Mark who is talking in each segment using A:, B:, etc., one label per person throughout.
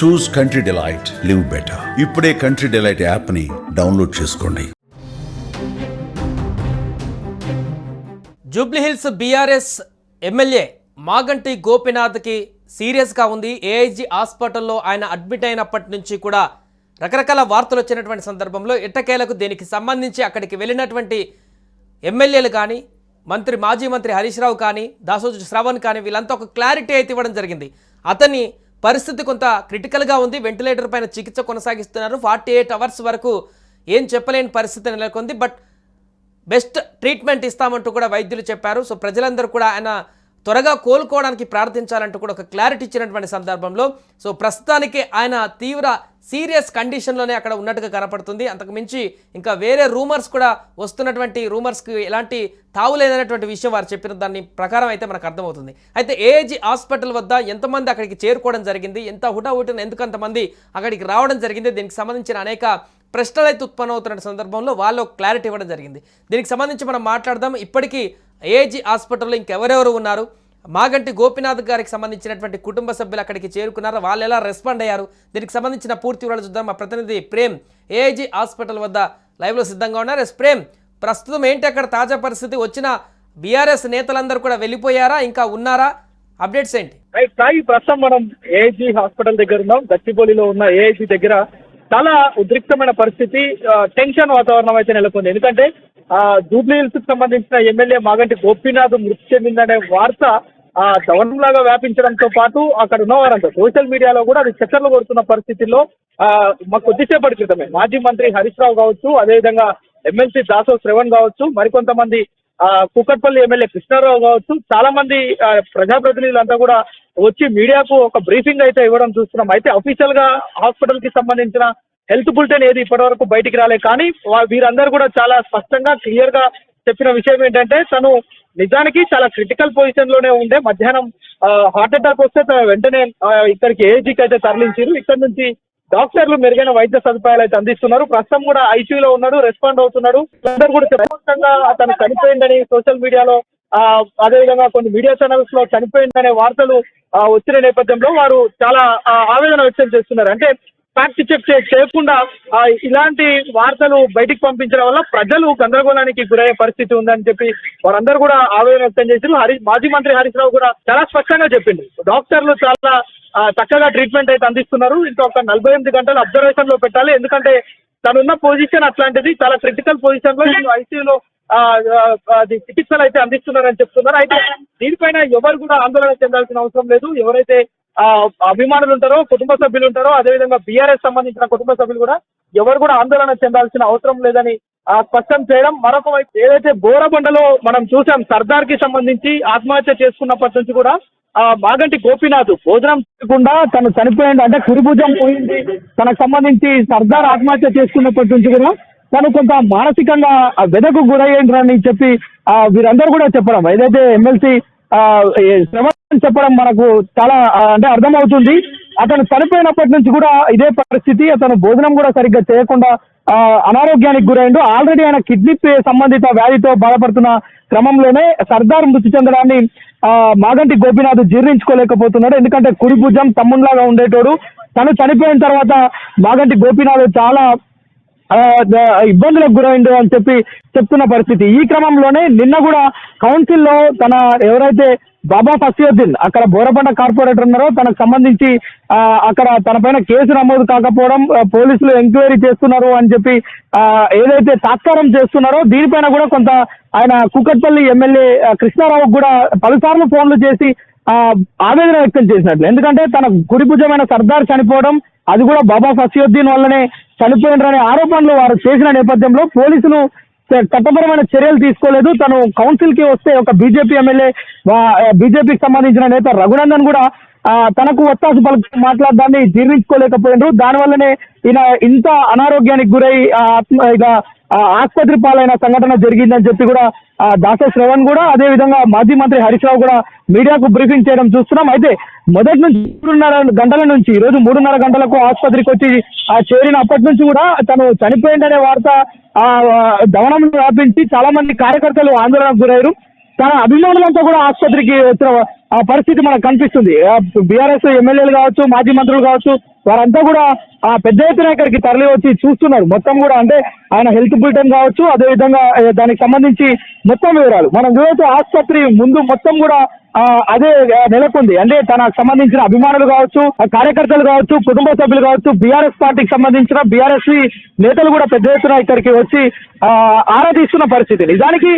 A: Choose country delight live better ఇప్పుడే country delight యాప్ని download చేసుకోండి.
B: జూబ్లీహిల్స్ బీఆర్ఎస్ ఎమ్మెల్యే మాగంటి గోపినాథ్కి సీరియస్గా ఉంది. ఏఐజీ హాస్పిటల్లో ఆయన అడ్మిట్ అయినప్పటి నుంచి కూడా రకరకాల వార్తలు వచ్చినటువంటి సందర్భంలో ఎట్టకేలకు దీనికి సంబంధించి అక్కడికి వెళ్ళినటువంటి ఎమ్మెల్యేలు కానీ మంత్రి మాజీ మంత్రి హరీష్ రావు కానీ దాసోజు శ్రవణ్ కానీ వీళ్ళంతా ఒక క్లారిటీ అయితే ఇవ్వడం జరిగింది. అతని పరిస్థితి కొంత క్రిటికల్గా ఉంది. వెంటిలేటర్ పైన చికిత్స కొనసాగిస్తున్నారు. ఫార్టీ ఎయిట్ అవర్స్ వరకు ఏం చెప్పలేని పరిస్థితి నెలకొంది. బట్ బెస్ట్ ట్రీట్మెంట్ ఇస్తామంటూ కూడా వైద్యులు చెప్పారు. సో ప్రజలందరూ కూడా ఆయన త్వరగా కోలుకోవడానికి ప్రార్థించాలంటూ కూడా ఒక క్లారిటీ ఇచ్చినటువంటి సందర్భంలో. సో ప్రస్తుతానికి ఆయన తీవ్ర సీరియస్ కండిషన్లోనే అక్కడ ఉన్నట్టుగా కనపడుతుంది. అంతకుమించి ఇంకా వేరే రూమర్స్ కూడా వస్తున్నటువంటి రూమర్స్కి ఎలాంటి తావులేదనేటువంటి విషయం వారు చెప్పిన దాని ప్రకారం అయితే మనకు అర్థమవుతుంది. అయితే ఏజీ హాస్పిటల్ వద్ద ఎంతమంది అక్కడికి చేరుకోవడం జరిగింది? ఎంత హుటాహుటిన ఎందుకు అంతమంది అక్కడికి రావడం జరిగింది? దీనికి సంబంధించిన అనేక ప్రశ్నలు అయితే ఉత్పన్నమవుతున్న సందర్భంలో వాళ్ళు క్లారిటీ ఇవ్వడం జరిగింది. దీనికి సంబంధించి మనం మాట్లాడదాం. ఇప్పటికీ ఏజీ హాస్పిటల్లో ఇంకెవరెవరు ఉన్నారు? మాగంటి గోపినాథ్ గారికి సంబంధించినటువంటి కుటుంబ సభ్యులు అక్కడికి చేరుకున్నారు. వాళ్ళు ఎలా రెస్పాండ్ అయ్యారు? దీనికి సంబంధించిన పూర్తి వివరాలు చూద్దాం. మా ప్రతినిధి ప్రేమ్ ఏఐజీ హాస్పిటల్ వద్ద లైవ్లో సిద్ధంగా ఉన్నారు. ఎస్ ప్రేమ్ ప్రస్తుతం ఏంటి అక్కడ తాజా పరిస్థితి? వచ్చిన బీఆర్ఎస్ నేతలందరూ కూడా వెళ్ళిపోయారా? ఇంకా ఉన్నారా? అప్డేట్స్ ఏంటి?
C: సాయి ప్రస్తుతం మనం ఏఐజీ హాస్పిటల్ దగ్గర ఉన్నాం. గచ్చిబౌలిలో ఉన్న ఏఐజీ దగ్గర చాలా ఉద్రిక్తమైన పరిస్థితి టెన్షన్ వాతావరణం అయితే నెలకొంది. ఎందుకంటే జూబ్లీ హిల్స్ సంబంధించిన ఎమ్మెల్యే మాగంటి గోపీనాథ్ మృతి చెందిందనే వార్త ఆ దవనంలాగా వ్యాపించడంతో పాటు అక్కడ ఉన్నవారంతా సోషల్ మీడియాలో కూడా అది చక్కర్లు కొడుతున్న పరిస్థితుల్లో ఆ, మా కొద్దిసేపటి క్రితమే మాజీ మంత్రి హరీష్ రావు కావచ్చు అదేవిధంగా ఎమ్మెల్సీ దాసో శ్రవణ్ కావచ్చు మరికొంతమంది ఆ, కుక్కట్పల్లి ఎమ్మెల్యే కృష్ణారావు కావచ్చు చాలా మంది ప్రజాప్రతినిధులంతా కూడా వచ్చి మీడియాకు ఒక బ్రీఫింగ్ అయితే ఇవ్వడం చూస్తున్నాం. అయితే అఫీషియల్గా హాస్పిటల్కి సంబంధించిన హెల్త్ బులెటిన్ ఏది ఇప్పటివరకు బయటికి రాలేదు కానీ వీరందరూ కూడా చాలా స్పష్టంగా క్లియర్గా చెప్పిన విషయం ఏంటంటే తను నిజానికి చాలా క్రిటికల్ పొజిషన్లోనే ఉండే. మధ్యాహ్నం హార్ట్ అటాక్ వస్తే తను వెంటనే ఇక్కడికి ఏజీకి అయితే తరలించారు. ఇక్కడ నుంచి డాక్టర్లు మెరుగైన వైద్య సదుపాయాలు అయితే అందిస్తున్నారు. ప్రస్తుతం కూడా ఐసీయూలో ఉన్నాడు రెస్పాండ్ అవుతున్నాడు. అందరూ కూడా స్పష్టంగా అతను చనిపోయిందని సోషల్ మీడియాలో ఆ, అదేవిధంగా కొన్ని మీడియా ఛానల్స్లో చనిపోయిందనే వార్తలు వచ్చిన నేపథ్యంలో వారు చాలా ఆ, ఆవేదన వ్యక్తం చేస్తున్నారు. అంటే ఫ్యాక్ట్ చెక్ చేయకుండా ఇలాంటి వార్తలు బయటికి పంపించడం వల్ల ప్రజలు గందరగోళానికి గురయ్యే పరిస్థితి ఉందని చెప్పి వారందరూ కూడా ఆవేదన వ్యక్తం చేశారు. హరి మాజీ మంత్రి హరీష్ రావు కూడా చాలా స్పష్టంగా చెప్పిండు. డాక్టర్లు చాలా చక్కగా ట్రీట్మెంట్ అయితే అందిస్తున్నారు. ఇంకొక నలభై ఎనిమిది గంటలు అబ్జర్వేషన్లో పెట్టాలి. ఎందుకంటే తనున్న పొజిషన్ అట్లాంటిది. చాలా క్రిటికల్ పొజిషన్లో వీళ్ళు ఐసీయూలో అది చికిత్సలు అయితే అందిస్తున్నారని చెప్తున్నారు. అయితే దీనిపైన ఎవరు కూడా ఆందోళన చెందాల్సిన అవసరం లేదు. ఎవరైతే అభిమానులు ఉంటారో కుటుంబ సభ్యులు ఉంటారో. అదేవిధంగా బీఆర్ఎస్ సంబంధించిన కుటుంబ సభ్యులు కూడా ఎవరు కూడా ఆందోళన చెందాల్సిన అవసరం లేదని స్పష్టం చేయడం మరొక వైపు ఏదైతే బోరబండలో మనం చూసాం సర్దార్కి సంబంధించి ఆత్మహత్య చేసుకున్నప్పటి నుంచి కూడా ఆ మాగంటి గోపీనాథ్ భోజనం చేయకుండా తను చనిపోయింది అంటే కురిభుజం పోయింది. తనకు సంబంధించి సర్దార్ ఆత్మహత్య చేసుకున్నప్పటి నుంచి కూడా తను కొంత మానసికంగా వెదకు గురయ్యండి అని చెప్పి ఆ వీరందరూ కూడా చెప్పడం. ఏదైతే ఎమ్మెల్సీ శ్రవణ్ చెప్పడం మనకు చాలా అంటే అర్థమవుతుంది. అతను చనిపోయినప్పటి నుంచి కూడా ఇదే పరిస్థితి అతను భోజనం కూడా సరిగ్గా చేయకుండా అనారోగ్యానికి గురైండు. ఆల్రెడీ ఆయన కిడ్నీ సంబంధిత వ్యాధితో బాధపడుతున్న క్రమంలోనే సర్దార్ మృతి చెందడాన్ని ఆ, మాగంటి గోపినాథ్ జీర్ణించుకోలేకపోతున్నాడు. ఎందుకంటే కుడి భుజం తమ్ముళ్ళాగా ఉండేటోడు. తను చనిపోయిన తర్వాత మాగంటి గోపీనాథ్ చాలా ఇబ్బందులకు గురైండు అని చెప్పి చెప్తున్న పరిస్థితి. ఈ క్రమంలోనే నిన్న కూడా కౌన్సిల్లో తన ఎవరైతే బాబా ఫసియుద్దీన్ అక్కడ బోరపంట కార్పొరేటర్ ఉన్నారో తనకు సంబంధించి అక్కడ తన పైన కేసు నమోదు కాకపోవడం పోలీసులు ఎంక్వైరీ చేస్తున్నారు అని చెప్పి ఏదైతే తాత్కారం చేస్తున్నారో దీనిపైన కూడా కొంత ఆయన కూకట్పల్లి ఎమ్మెల్యే కృష్ణారావుకు కూడా పలుసార్లు ఫోన్లు చేసి ఆవేదన వ్యక్తం చేసినట్లు. ఎందుకంటే తన కుడిభుజమైన సర్దార్ చనిపోవడం అది కూడా బాబా ఫసియుద్దీన్ వల్లనే చనిపోయినరనే ఆరోపణలు వారు చేసిన నేపథ్యంలో పోలీసులు చట్టపరమైన చర్యలు తీసుకోలేదు. తను కౌన్సిల్కి వస్తే ఒక బీజేపీ ఎమ్మెల్యే బీజేపీకి సంబంధించిన నేత రఘునందన్ కూడా తనకు ఒత్తాసు పలుకు మాట్లాడడాన్ని జీర్ణించుకోలేకపోయినారు. దానివల్లనే ఈయన ఇంత అనారోగ్యానికి గురై ఆత్మ ఇక ఆసుపత్రి పాలైన సంఘటన జరిగిందని చెప్పి కూడా దాస శ్రవణ్ కూడా అదే విధంగా మాజీ మంత్రి హరీష్ రావు కూడా మీడియాకు బ్రీఫింగ్ చేయడం చూస్తున్నాం. అయితే మొదటి నుంచి మూడున్నర గంటల నుంచి ఈ రోజు మూడున్నర గంటలకు ఆసుపత్రికి వచ్చి ఆ చేరిన అప్పటి నుంచి కూడా తను చనిపోయిందనే వార్త ఆ దవనం వ్యాపించి చాలా మంది కార్యకర్తలు ఆందోళనకు గురయ్యారు. తన అభిమానులంతా కూడా ఆసుపత్రికి వచ్చిన ఆ పరిస్థితి మనకు కనిపిస్తుంది. బీఆర్ఎస్ ఎమ్మెల్యేలు కావచ్చు మాజీ మంత్రులు కావచ్చు వారంతా కూడా ఆ పెద్ద ఎత్తున ఇక్కడికి తరలి వచ్చి చూస్తున్నారు. మొత్తం కూడా అంటే ఆయన హెల్త్ బులెటిన్ కావచ్చు అదేవిధంగా విధంగా దానికి సంబంధించి మొత్తం వివరాలు. మనం చూడవచ్చు ఆసుపత్రి ముందు మొత్తం కూడా అదే నెలకొంది. అంటే తనకు సంబంధించిన అభిమానులు కావచ్చు ఆ కార్యకర్తలు కావచ్చు కుటుంబ సభ్యులు కావచ్చు బీఆర్ఎస్ పార్టీకి సంబంధించిన బీఆర్ఎస్ నేతలు కూడా పెద్ద ఎత్తున ఇక్కడికి వచ్చి ఆరాధిస్తున్న ఆరా తీస్తున్న పరిస్థితి. నిజానికి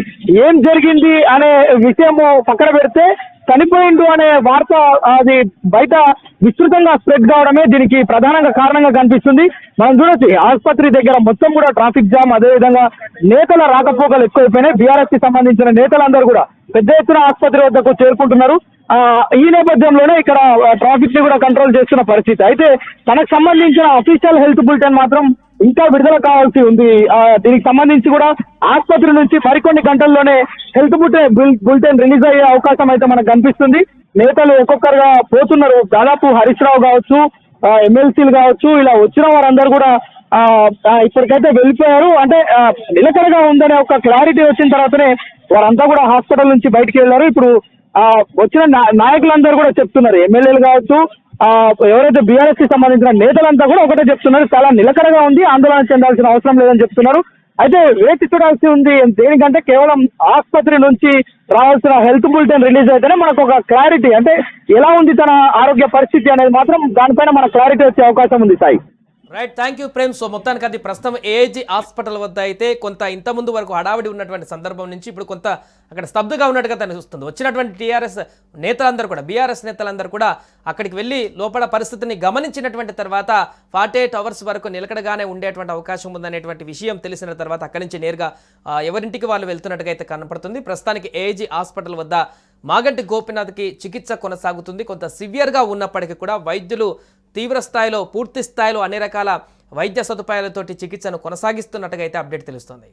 C: ఏం జరిగింది అనే విషయము పక్కన పెడితే చనిపోయిండు అనే వార్త అది బయట విస్తృతంగా స్ప్రెడ్ కావడమే దీనికి ప్రధానంగా కారణంగా కనిపిస్తుంది. మనం చూడొచ్చు ఆసుపత్రి దగ్గర మొత్తం కూడా ట్రాఫిక్ జామ్ అదేవిధంగా నేతల రాకపోకలు ఎక్కువైపోయినాయి. బీఆర్ఎస్కి సంబంధించిన నేతలందరూ కూడా పెద్ద ఎత్తున ఆసుపత్రి వద్దకు చేరుకుంటున్నారు. ఆ, ఈ నేపథ్యంలోనే ఇక్కడ ట్రాఫిక్ని కూడా కంట్రోల్ చేస్తున్న పరిస్థితి. అయితే తనకు సంబంధించిన అఫీషియల్ హెల్త్ బులెటిన్ మాత్రం ఇంకా విడుదల కావాల్సి ఉంది. దీనికి సంబంధించి కూడా ఆసుపత్రి నుంచి మరికొన్ని గంటల్లోనే హెల్త్ బులెటిన్ బులెటిన్ రిలీజ్ అయ్యే అవకాశం అయితే మనకు కనిపిస్తుంది. నేతలు ఒక్కొక్కరుగా పోతున్నారు. దాదాపు హరీష్ రావు కావచ్చు ఎమ్మెల్సీలు కావచ్చు ఇలా వచ్చిన వారందరూ కూడా ఇప్పటికైతే వెళ్ళిపోయారు. అంటే నిలకడగా ఉందనే ఒక క్లారిటీ వచ్చిన తర్వాతనే వారంతా కూడా హాస్పిటల్ నుంచి బయటికి వెళ్ళారు. ఇప్పుడు వచ్చిన నాయకులందరూ కూడా చెప్తున్నారు. ఎమ్మెల్యేలు కావచ్చు ఎవరైతే బీఆర్ఎస్కి సంబంధించిన నేతలంతా కూడా ఒకటే చెప్తున్నారు. చాలా నిలకడగా ఉంది. ఆందోళన చెందాల్సిన అవసరం లేదని చెప్తున్నారు. అయితే వేచి చూడాల్సి ఉంది దేనికంటే కేవలం ఆసుపత్రి నుంచి రావాల్సిన హెల్త్ బులెటిన్ రిలీజ్ అయితేనే మనకు ఒక క్లారిటీ. అంటే ఎలా ఉంది తన ఆరోగ్య పరిస్థితి అనేది మాత్రం దానిపైన మన క్లారిటీ వచ్చే అవకాశం ఉంది Sai.
B: Right thank you Prem so మొత్తానికి అది ప్రస్తుతం ఏఐజీ హాస్పిటల్ వద్ద అయితే కొంత ఇంత ముందు వరకు హడావిడి ఉన్నటువంటి సందర్భం నుంచి ఇప్పుడు కొంత అక్కడ స్తబ్దుగా ఉన్నట్టుగా తెలుస్తుంది వచ్చినటువంటి టీఆర్ఎస్ నేతలందరూ కూడా బీఆర్ఎస్ నేతలందరూ కూడా అక్కడికి వెళ్ళి లోపల పరిస్థితిని గమనించినటువంటి తర్వాత ఫార్టీ ఎయిట్ అవర్స్ వరకు నిలకడగానే ఉండేటువంటి అవకాశం ఉందనేటువంటి విషయం తెలిసిన తర్వాత అక్కడి నుంచి నేరుగా ఎవరింటికి వాళ్ళు వెళ్తున్నట్టుగా అయితే కనపడుతుంది. ప్రస్తుతానికి ఏఐజీ హాస్పిటల్ వద్ద మాగంటి గోపినాథ్కి చికిత్స కొనసాగుతుంది. కొంత సివియర్గా ఉన్నప్పటికీ కూడా వైద్యులు తీవ్ర స్థాయిలో పూర్తి స్థాయిలో అన్ని రకాల వైద్య సదుపాయాలతోటి చికిత్సను కొనసాగిస్తున్నట్టుగా అయితే అప్డేట్ తెలుస్తుంది.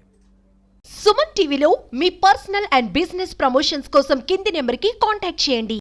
D: సుమన్ టీవీలో మీ పర్సనల్ అండ్ బిజినెస్ ప్రమోషన్స్ కోసం కింది నెంబర్కి కాంటాక్ట్ చేయండి.